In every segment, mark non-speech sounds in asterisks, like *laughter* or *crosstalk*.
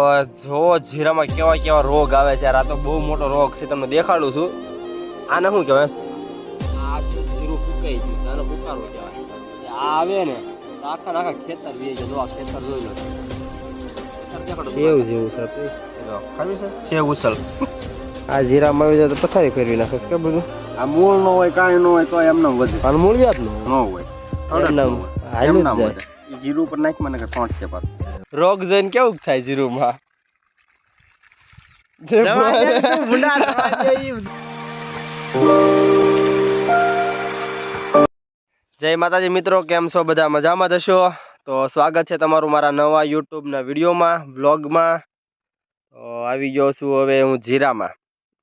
જો જીરામાં કેવા કેવા રોગ આવે છે આ તો બહુ મોટો રોગ છે તમને દેખાડું છું. આને શું કહેવાય? આ જીરું ફૂકાઈ ગયું આને ફૂકારો કહેવાય. આ આવે ને આખા આખા ખેતર વે છે. જો આ ખેતર જોઈ લો. સેવ જેવું છે. ખાવી છે? સેવ ઉછળ આ જીરામાં આવી જાય તો પથારી ફેરવી નાખે કે બધું? આ મૂળ નો હોય કાંઈ નો હોય તો એમને વધે. મૂળ જાતનું ન હોય એમના હાલ્યું જાય. જીરું પર નાખી મને કે છે પાછું. રોગ જોઈને કેવું થાય જીરુમાં? જય માતાજી મિત્રો કેમ છો બધા? મજામાં જશો તો સ્વાગત છે તમારું મારા નવા યુટ્યુબના વિડીયોમાં બ્લોગમાં તો આવી ગયો છું હવે હું જીરામાં.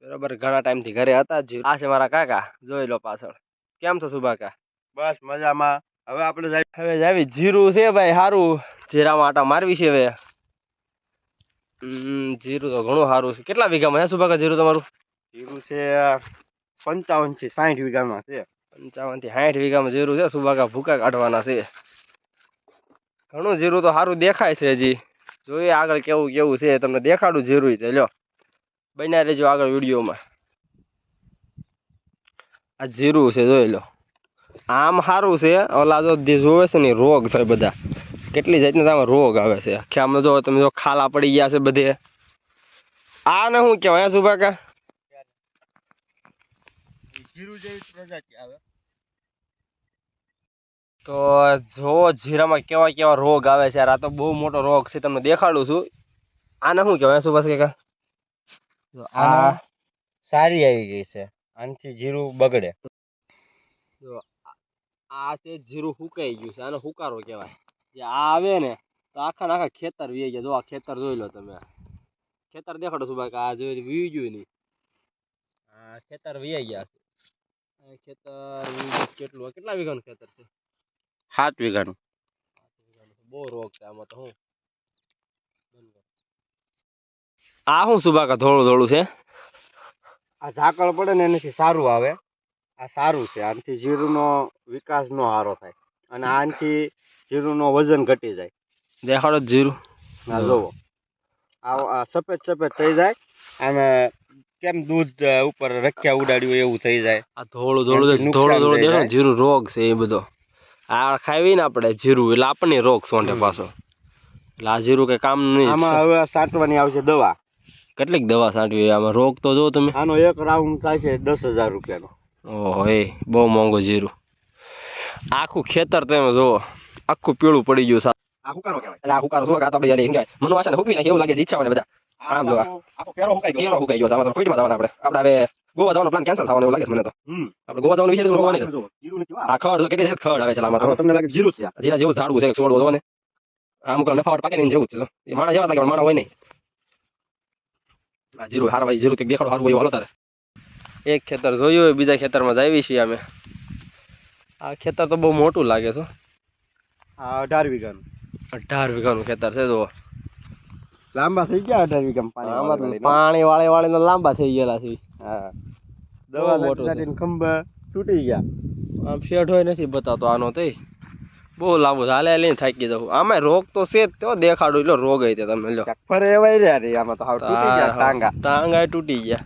બરાબર ઘણા ટાઈમથી ઘરે હતા આ છે મારા કાકા. જોઈ લો પાછળ. કેમ છો સુભાકા બસ મજામાં. હવે આપણે હવે જાવી જીરું છે ભાઈ સારું જીરામાં આટા મારવી છે હવે. જીરું તો ઘણું સારું છે. કેટલા વીઘામાં હે સુભાકા જીરું તમારું? જીરું છે પંચાવનથી સાઠ વીઘામાં છે. પંચાવનથી સાઠ વીઘામાં જીરું છે. સુભાકા ભૂકા કાઢવાના છે. ઘણું જીરું તો સારું દેખાય છે હજી. જોઈએ આગળ કેવું કેવું છે. તમને દેખાડું જીરું છે લ્યો. બન્યા રહેજો આગળ વિડીયોમાં. આ જીરું છે જોઈ લો. આમ સારું છે ઓલા જો જોવે છે ને રોગ થાય બધા. કેટલી જાતના આમાં રોગ આવે છે. આખી આમ જો તમે જો ખાલા પડી ગયા છે બધે. આ ને શું કહેવાય સુભાકા? તો જો જીરામાં કેવા કેવા રોગ આવે છે આ તો બહુ મોટો રોગ છે તમને દેખાડું છું. આને શું કહેવાય સુભાષ કાકા? આ સારી આવી ગઈ છે. આનાથી જીરું બગડે. જો આ- છે જીરું હુકાઈ ગયું છે આને હુકારો કહેવાય. જે આ આવે ને તો આખા ને આખા ખેતર વી ગયા. જો આ ખેતર જોઈ લો તમે. ખેતર દેખાડો છું બાકી? આ જોઈ વી ગયું નહીં આ ખેતર વી ગયા છે. ખેતર કેટલું? કેટલા વીઘાનું ખેતર છે? સાત વીઘાનું. બહુ રોગ છે આમાં તો હું. આ શું સુબાકા થોડું થોડું છે? આ ઝાકળ પડે ને એનાથી સારું આવે. આ સારું છે. આનાથી જીરુંનો વિકાસ નો સારો થાય અને આનાથી જીરુંનો વજન ઘટી જાય. દેખાડો જીરું. આ જોવો. આ સફેદ સફેદ થઈ જાય. અને કેમ દૂધ ઉપર રખ્યા ઉડાડ્યું એવું થઈ જાય. આ ધોળું ધોળું ધોળો થઈ દેખો જીરું રોગ છે એ બધો. આ ખાવી ને આપણે જીરું એટલે આપણને રોગ સોંઠે પાછો. એટલે આ જીરું કઈ કામ નહીં આમાં હવે સાંટવાની આવશે દવા. કેટલીક દવા સાંટવી આમાં રોગ તો જો તમે. આનો એક રાઉન્ડ થાય છે દસ હજાર રૂપિયાનો. ઓહો એ બહુ મોંઘું જીરું. આખું ખેતર તમે જુઓ આખું પીળું પડી ગયું સાહેબ આ હુકારો કહેવાય. એટલે આ હુકારો શું કાં આપણે યાર એમ કહેવાય મનુ આશાને હુકવી નાખી એવું લાગે છે ઈચ્છા હોય ને બધા. આમ જો આ. આખો કેરો હુકાઈ ગયો. કેરો હુકાઈ ગયો આમાં તો કોઈમાં જવાના આપણે. આપણે હવે ગોવા જવાનો પ્લાન કેન્સલ થવાનો એવું લાગે છે મને તો. આપણે ગોવા જવાનું વિશે ગોવા નહીં જો, જીરું નથી આ ખડ તો કેટલી ખડ આવે છે આમાં તમને લાગે જીરું છે જીરા જેવું ઝાડવું છે છોડવો જોવો ને. અમુક નફાવટ પાકે જેવું છે. એ માણસ જેવા લાગે માણસ હોય નહીં. જીરું હારા ભાઈ જીરું કંઈક દેખાડો હારું હોય હાલો તારે. એક ખેતર જોયું હોય બીજા ખેતરમાં જાવી છીએ અમે. આ ખેતર તો બહુ મોટું લાગે છે આ અઢાર વીઘાનું. અઢાર વીઘાનું ખેતર છે જુઓ. લાંબા થઈ ગયા અઢાર વીઘા પાણી પાણી વાળી વાળે લાંબા થઈ ગયેલા છે. હા. દવા મોટું ખંભા તૂટી ગયા. આમ શેઠ હોય નથી બતાતો આનો તે બહુ લાંબુ હાલે લઈને થાકી જવું આમાં રોગ તો છે તો દેખાડું એટલો રોગ હોય તે તમે લો ફરે એવાય રહ્યા રે આમાં તો હાવ તૂટી ગયા ટાંગા. ટાંગા તૂટી ગયા.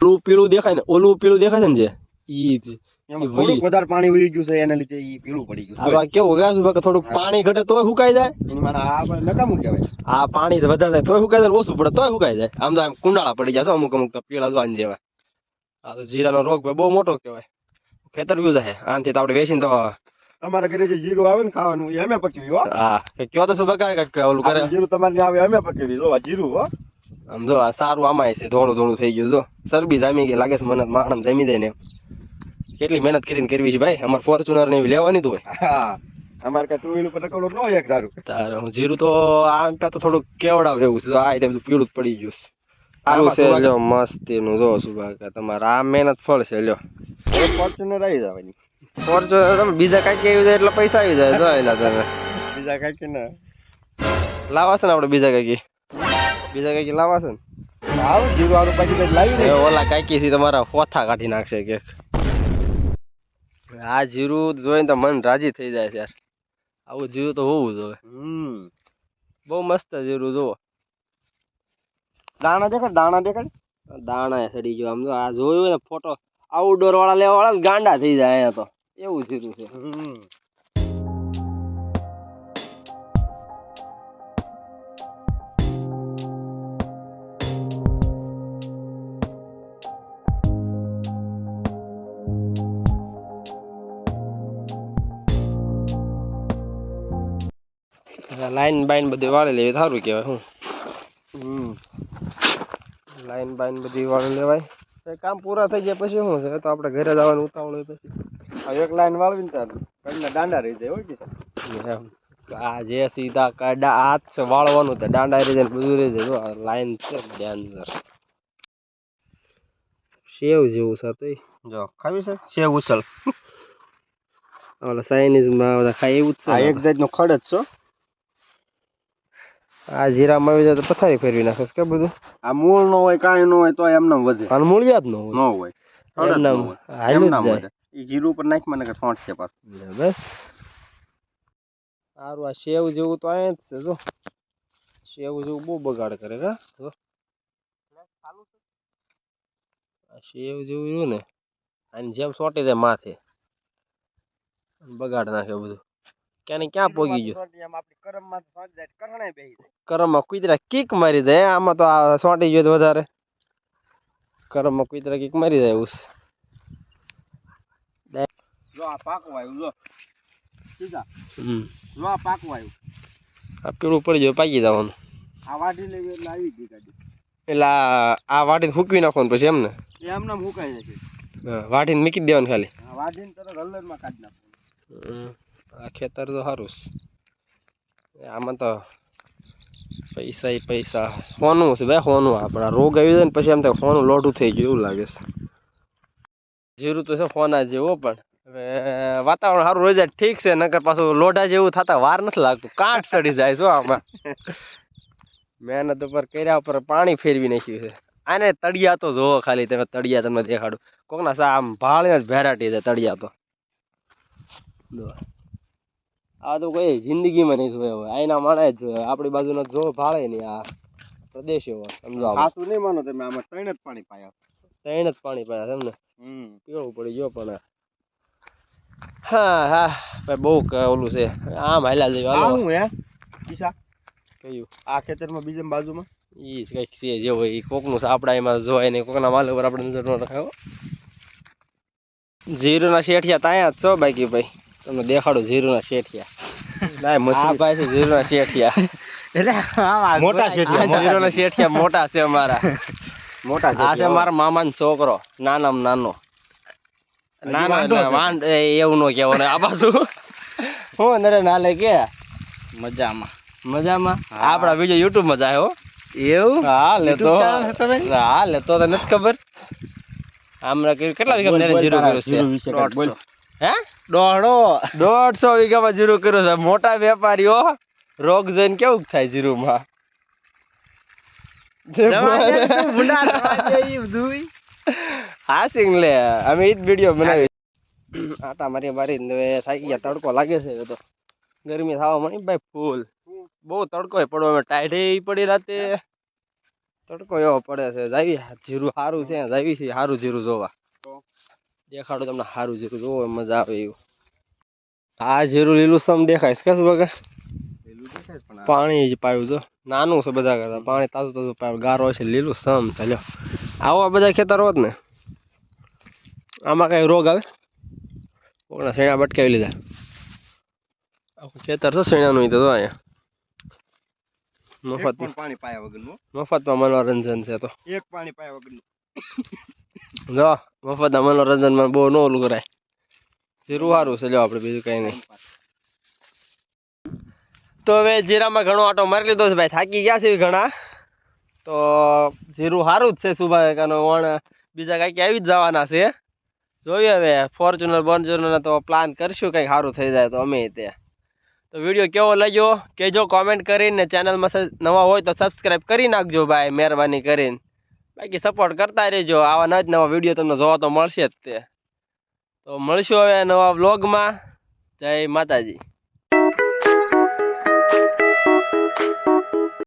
ઓલું પીળું દેખાય ને ઓલું પીળું દેખાય ને જે? ઈ જ. થોડુંક વધારે પાણી વહી ગયું છે એના લીધે ઈ પીળું પડી ગયું આવા કેવું ગયા છે થોડુંક પાણી ઘટે તોય સુકાઈ જાય? એની માને આ નકામું કહેવાય આ પાણી વધારે થાય તોય સુકાઈ જાય ઓછું પડે તોય સુકાઈ જાય. આમ તો આમ કુંડાળા પડી જાય અમુક અમુક તો પીળા જોવાન જેવા. આ તો જીરાનો રોગ ભાઈ બહુ મોટો કહેવાય. ખેતર વ્યૂ જાય આનથી તો આપણે વેચીને તો તમારા ઘરે જે જીરું આવે ને ખાવાનું એ અમે પકવી હો. હા કયો તો શું બકાય કે ઓલું કરે જીરું તમારે આવે અમે પકવી જો જીરું હો. આમ જો આ સારું આમાં છે થોડું થોડું થઈ ગયું જો. સરબી જામી ગઈ લાગે છે મને માણસ જમી જાય ને કેટલી મહેનત કરીને કરવી છે ભાઈ? અમારે ફોર્ચ્યુનર ને એવી લેવાની તો હોય. હા. અમારે કઈ ટુ વ્હીલર પર નકલો ન એક તારું તારે જીરું તો આમ તો થોડુંક કેવડાવ એવું છે. આ રીતે બધું પીળું જ પડી ગયું સારું છે લ્યો મસ્તી નું જો સુભાગ તમારે આ મહેનત ફળ છે લ્યો. ફોર્ચ્યુનર આવી જવાની. ફોર્ચ્યુનર તમે બીજા કાંઈક આવી જાય એટલે પૈસા આવી જાય. જો એલા તમે. બીજા કઈ કે ના. લાવા છે ને આપણે બીજા કાંઈક? બીજા કઈ લાવા છે ને? આવ જીરું આનું પાકી કઈ લાવી ઓલા કાંઈકથી તમારા ફોથા કાઢી નાખશે કે આ જીરું જોઈને તો મન રાજી થઈ જાય છે યાર. આવું જીરું તો હોવું જોઈએ. હમ. બહુ મસ્ત જીરું જુઓ. દાણા દેખાડ દાણા દેખાડ. દાણા સડી ગયો આમ જો આ જોયું ને ફોટો આઉટડોર વાળા લેવા વાળા ગાંડા થઈ જાય અહીંયા તો. એવું જીરું છે. હમ. લાઈન બાઈન બધી વાળી લેવી સારું કહેવાય હું. લાઈન બાઈન બધી વાળી લેવાય. કામ પૂરા થઈ ગયા પછી શું છે? તો આપણે ઘરે જવાનું ઉતાવળ હોય પછી. એક લાઈન વાળવી ને તાર. દાંડા રહી જાય હોય. આ જે સીધા કાડા હાથ છે વાળવાનું તો દાંડા રહી જાય બધું રહી જાય. લાઈન છે ડેન્જર સેવ જેવું છે તો જો ખાવી છે? સેવ ઉછળ. ઓલા ચાઇનીઝમાં બધા ખાય એવું જ છે એક જાતનો ખડ જ છો આ જીરામાં આવી જાય તો પથારી ફેરવી નાખે કે બધું? આ મૂળ નો હોય કાંઈ ન હોય તો એમને વધે. અને મૂળ જ ન ન હોય. ન હોય. હાલ્યું જ જાય. વધે. જીરું પર નાખ મને કે સોંઠ છે પાછું. બસ. સારું આ સેવ જેવું તો અહીંયા જ છે જો. સેવ જેવું બહુ બગાડ કરે કા જો. આ સેવ જેવું રહ્યું ને આની જેમ સોટી જાય માથે. બગાડ નાખે બધું. ક્યાં ને ક્યાં પોગી ગયું? કરમમાં કુતરા કિક મારી જાય આમાં તો આ સોટી ગયો તો વધારે. કરમમાં કુતરા કિક મારી જાય ઉસ. જો આ પાકો આવ્યું જો. સીધા. હમ. જો આ પાકવા આવ્યું. આ પીળું પડી જાય પાકી જવાનું. આ વાટી લેવી એટલે આવી ગઈ ગાડી. એટલે આ વાટીને ફૂકવી નાખવાનું પછી એમને? એમને મુકાઈ જશે હા, વાટીને મૂકી દેવાનું ખાલી. આ વાઢીને તરત હલ્લરમાં કાઢી નાખવાનું. આ ખેતર તો સારું છે. આમાં તો પૈસા એ પૈસા. હોનું છે ભાઈ હોનું આપણા રોગ આવી જાય ને પછી એમ થાય હોનું લોઢું થઈ ગયું એવું લાગે છે. જીરું તો છે ફોના જેવો, પણ હવે વાતાવરણ સારું રહી જાય ઠીક છે, નકર પાછું લોઢા જેવું થતા વાર નથી લાગતું. કાંઠ ચડી જાય શું આમાં. *laughs* મહેનત ઉપર કર્યા ઉપર પાણી ફેરવી નાખ્યું છે. આને તળિયા તો જોવો ખાલી, તમે તળિયા તમને દેખાડું. કોકના સા આમ ભાળીને જ ભેરાટી છે તળિયા તો. આ તો કોઈ જિંદગીમાં નહીં જોયો હોય. આઈના માણે જ આપણી બાજુનો જો ભાળે નહીં આ પ્રદેશ એવો સમજો. ખાસું નહીં માનો તમે આમાં ત્રણ જ પાણી પાયા ત્રણ જ પાણી પાયા તમને પીવું પડી ગયો પણ હા હા. ભાઈ બહુ ઓલું છે. આમ હાલ્યા જેવું આ હાલો. હું હે? કિસા કયું? આ ખેતરમાં બીજા બાજુમાં? ઈ કંઈક છે જે હોય કોકનું છે. આપણા એમાં જોવાય નહીં કોકના માલ ઉપર આપણે નજર ન રખાયો. જીરુના શેઠિયા તાયા જ છો બાકી ભાઈ. તમને દેખાડો છે જીરુના શેઠિયા. મોટા શેઠિયા જીરુના શેઠિયા. મોટા છે અમારા. મોટા આ છે મારા મામાનો છોકરો નાના. નાનો નાના એવું નો કહેવાનું આ પાછું હું નરે નાલે કે? મજામાં. મજામાં? આપડા બીજો યુટ્યુબમાં જાય હો. એવું? હા લેતો? હા લેતો તો નથી ખબર. આમરા કેટલા વીઘા જીરું કર્યું છે? હે? દોઢો. દોઢસો વીઘામાં જીરું કર્યું છે. મોટા વેપારીઓ રોગ જઈને કેવું થાય જીરુમાં? હાસિંગ લે. અમે ઈ જ વીડિયો બનાવી આટા મારી મારી થાકી ગયા. તડકો લાગે છે તો. ગરમી થવા મળી ભાઈ ફૂલ. બહુ તડકો પડવા. માં ટાઈટ પડી રાતે. તડકો એવો પડે છે. જાવી જીરું સારું છે જાવી છે સારું જીરું જોવા? દેખાડો તમને સારું જીરું જોવો મજા આવે એવું. આ જીરું લીલું સમ દેખાય છે શું બગા પાણી જ પાયું જો નાનું છે બધા કરતા પાણી તાજું તાજું પાયું. ગારો છે લીલું સમ છે આવો બધા ખેતર હોત ને આમાં કઈ રોગ આવે? કોકના શેણા બટકાવી લીધા. આખું ખેતર છે શેણાનું તો અહીંયા. મફત પાણી પાયા વગરનું. મફતમાં મનોરંજન છે તો. એક પાણી પાયા વગરનું. જો મફત મનોરંજનમાં બહુ ન ઓલું કરાય. જીરું સારું છે લ્યો આપણે બીજું કંઈ નહીં. તો હવે જીરામાં ઘણો આટો મારી લીધો છે, ભાઈ થાકી ગયા છે ઘણા. તો જીરું સારું જ છે સુભા કાનો વણ. બીજા કાંઈક આવી જ જવાના છે. જોઈએ હવે, ફોર્ચ્યુનર બોર્ચ્યુનર તો પ્લાન કરશું કંઈક સારું થઈ જાય તો અમે તે. તો વીડિયો કેવો લાગ્યો, કહેજો કોમેન્ટ કરીને. ચેનલમાં નવા હોય તો સબસ્ક્રાઈબ કરી નાખજો, ભાઈ, મહેરબાની કરીને. બાકી સપોર્ટ કરતા રહેજો. આવા જ નવા વીડિયો તમને જોવા તો મળશે જ તે. તો મળશું હવે નવા વ્લોગમાં જય માતાજી.